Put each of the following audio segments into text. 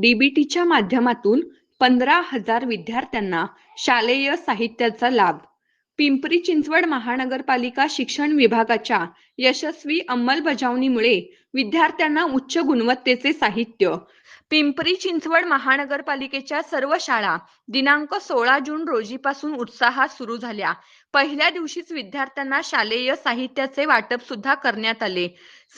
डीबीटीच्या माध्यमातून पंधरा हजार विद्यार्थ्यांना शालेय साहित्याचा लाभ. पिंपरी चिंचवड महानगरपालिका शिक्षण विभागाच्या यशस्वी अंमलबजावणीमुळे विद्यार्थ्यांना उच्च गुणवत्तेचे साहित्य. पिंपरी चिंचवड महानगरपालिकेच्या सर्व शाळा दिनांक सोळा जून रोजीपासून उत्साहात सुरू झाल्या. पहिल्या दिवशीच विद्यार्थ्यांना शालेय साहित्याचे वाटप सुद्धा करण्यात आले.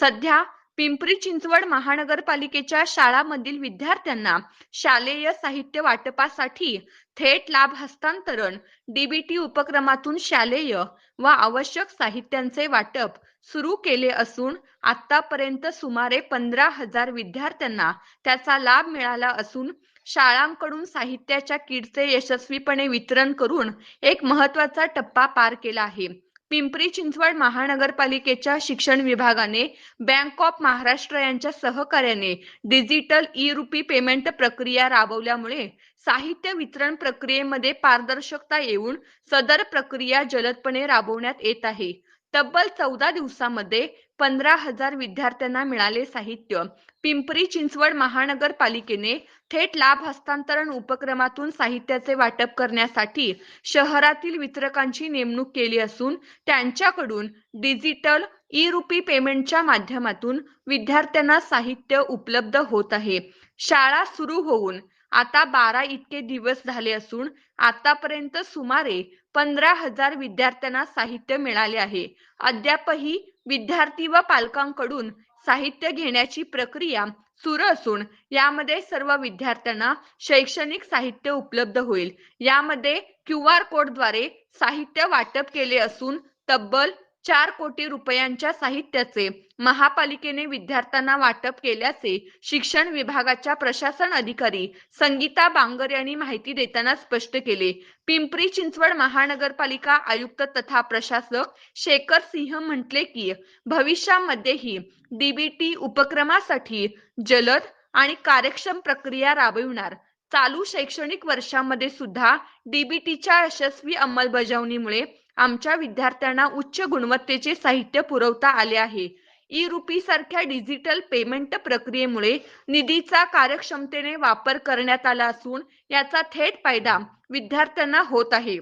सध्या पिंपरी चिंचवड महानगरपालिकेच्या शाळांमधील विद्यार्थ्यांना शालेय साहित्य वाटपासाठी थेट लाभ हस्तांतरण डीबीटी उपक्रमातून शालेय व आवश्यक साहित्यांचे वाटप सुरू केले असून आतापर्यंत सुमारे पंधरा हजार विद्यार्थ्यांना त्याचा लाभ मिळाला असून शाळांकडून साहित्याच्या किटचे यशस्वीपणे वितरण करून एक महत्त्वाचा टप्पा पार केला आहे. पिंपरी चिंचवड महानगरपालिकेच्या शिक्षण विभागाने बँक ऑफ महाराष्ट्र यांच्या सहकार्याने डिजिटल ई रुपी पेमेंट प्रक्रिया राबवल्यामुळे साहित्य वितरण प्रक्रियेमध्ये पारदर्शकता येऊन सदर प्रक्रिया जलदपणे राबवण्यात येत आहे. तब्बल चौदा दिवसामध्ये पंधरा हजार विद्यार्थ्यांना मिळाले साहित्य. पिंपरी चिंचवड महानगरपालिकेने थेट लाभ हस्तांतरण उपक्रमातून साहित्याचे वाटप करण्यासाठी शहरातील वितरकांची नेमणूक केली असून त्यांच्याकडून डिजिटल ई रुपी पेमेंटच्या माध्यमातून विद्यार्थ्यांना साहित्य उपलब्ध होत आहे. शाळा सुरू होऊन आता बारा इतके दिवस झाले असून आतापर्यंत सुमारे पंधरा हजार विद्यार्थ्यांना साहित्य मिळाले आहे. अद्यापही विद्यार्थी व पालकांकडून साहित्य घेण्याची प्रक्रिया सुरू असून यामध्ये सर्व विद्यार्थ्यांना शैक्षणिक साहित्य उपलब्ध होईल. यामध्ये क्यू आर कोडद्वारे साहित्य वाटप केले असून तब्बल चार कोटी रुपयांच्या साहित्याचे महापालिकेने विद्यार्थ्यांना वाटप केल्याचे शिक्षण विभागाच्या प्रशासन अधिकारी संगीता बांगर यांनी माहिती देताना स्पष्ट केले. पिंपरी चिंचवड महानगरपालिका आयुक्त तथा प्रशासक शेखर सिंह म्हटले की भविष्यामध्येही डीबीटी उपक्रमासाठी जलद आणि कार्यक्षम प्रक्रिया राबविणार चालू शैक्षणिक वर्षामध्ये सुद्धा डीबीटीच्या यशस्वी अंमलबजावणीमुळे आमच्या विद्यार्थ्यांना उच्च गुणवत्तेचे साहित्य पुरवता आले आहे. ई रुपी सारख्या डिजिटल पेमेंट प्रक्रियेमुळे निधीचा कार्यक्षमतेने वापर करण्यात आला असून याचा थेट फायदा विद्यार्थ्यांना होत आहे.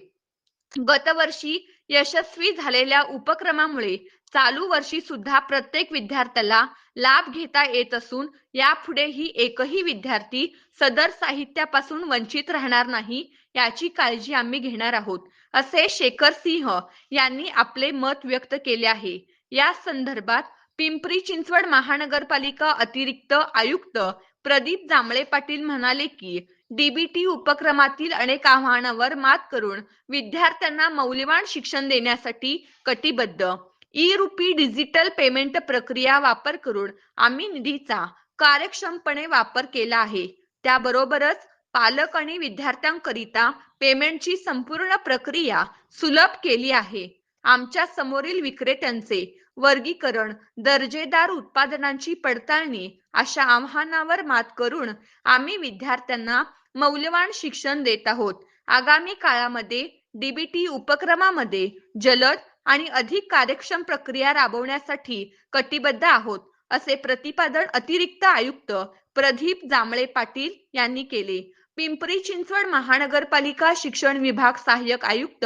गतवर्षी यशस्वी झालेल्या उपक्रमामुळे चालू वर्षी सुद्धा प्रत्येक विद्यार्थ्याला लाभ घेता येत असून यापुढेही एकही विद्यार्थी सदर साहित्यापासून वंचित राहणार नाही याची काळजी आम्ही घेणार आहोत असे शेखर सिंह यांनी आपले मत व्यक्त केले आहे. या संदर्भात पिंपरी चिंचवड महानगरपालिका अतिरिक्त आयुक्त प्रदीप जांभळे पाटील म्हणाले की डीबीटी उपक्रमातील अनेक आव्हानांवर मात करून विद्यार्थ्यांना मौल्यवान शिक्षण देण्यासाठी कटिबद्ध. ई रुपी डिजिटल पेमेंट प्रक्रिया वापर करून आम्ही निधीचा कार्यक्षमपणे वापर केला आहे. त्याबरोबरच पालक आणि विद्यार्थ्यांकरिता पेमेंटची संपूर्ण प्रक्रिया सुलभ केली आहे. आमच्या समोरील विक्रेत्यांचे वर्गीकरण दर्जेदार उत्पादनांची पडताळणी अशा आव्हानावर मात करून आम्ही विद्यार्थ्यांना मौल्यवान शिक्षण देत आहोत. आगामी काळामध्ये डीबीटी उपक्रमामध्ये जलद आणि अधिक कार्यक्षम प्रक्रिया राबवण्यासाठी कटिबद्ध आहोत असे प्रतिपादन अतिरिक्त आयुक्त प्रदीप जांभळे पाटील यांनी केले. पिंपरी चिंचवड महानगरपालिका शिक्षण विभाग सहाय्यक आयुक्त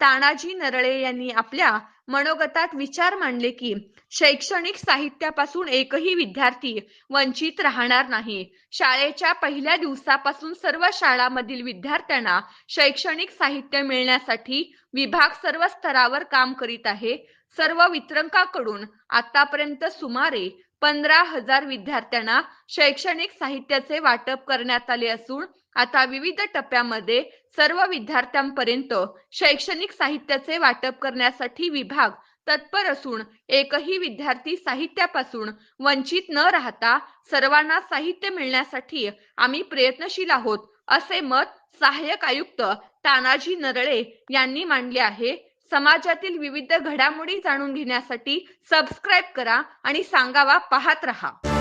तानाजी नरळे यांनी आपल्या मनोगतात विचार मांडले की शैक्षणिक साहित्यापासून एकही विद्यार्थी वंचित राहणार नाही. शाळेच्या पहिल्या दिवसापासून सर्व शाळांमधील विद्यार्थ्यांना शैक्षणिक साहित्य मिळण्यासाठी विभाग सर्व स्तरावर काम करीत आहे. सर्व वितरकांकडून आतापर्यंत सुमारे पंधरा हजार विद्यार्थ्यांना शैक्षणिक साहित्याचे वाटप करण्यात आले असून आता विविध टप्प्यामध्ये सर्व विद्यार्थ्यांपर्यंत शैक्षणिक साहित्याचे वाटप करण्यासाठी विभाग तत्पर असून एकही विद्यार्थी साहित्यापासून वंचित न राहता सर्वांना साहित्य मिळण्यासाठी आम्ही प्रयत्नशील आहोत असे मत सहाय्यक आयुक्त तानाजी नरळे यांनी मांडले आहे. समाजातील विविध घडामोडी जाणून घेण्यासाठी सबस्क्राईब करा आणि सांगावा पाहत रहा.